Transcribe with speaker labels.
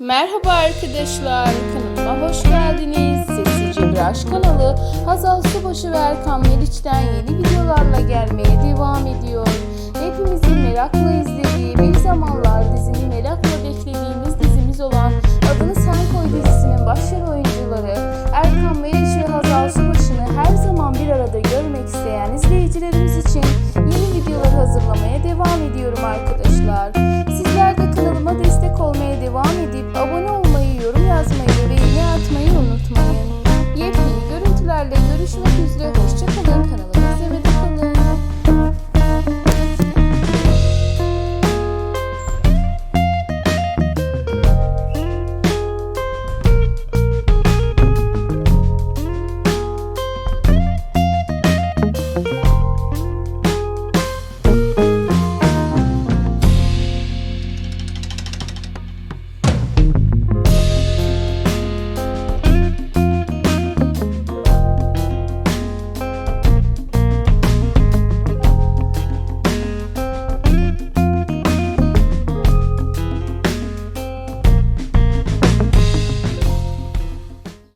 Speaker 1: Merhaba arkadaşlar, kanalıma hoş geldiniz. Sessizce Bir kanalı Hazal Subaşı ve Erkan Meriç'ten yeni videolarla gelmeye devam ediyor. Hepimizin merakla izlediği bir zamanlar dizini merakla beklediğimiz dizimiz olan Adını Sen Koy dizisinin başrol oyuncuları Erkan Meriç ve Hazal Subaşı'nı her zaman bir arada görmek isteyen izleyicilerimiz için yeni videolar hazırlamaya devam ediyorum arkadaşlar. haberlerle görüşmek üzere. Hoşçakalın.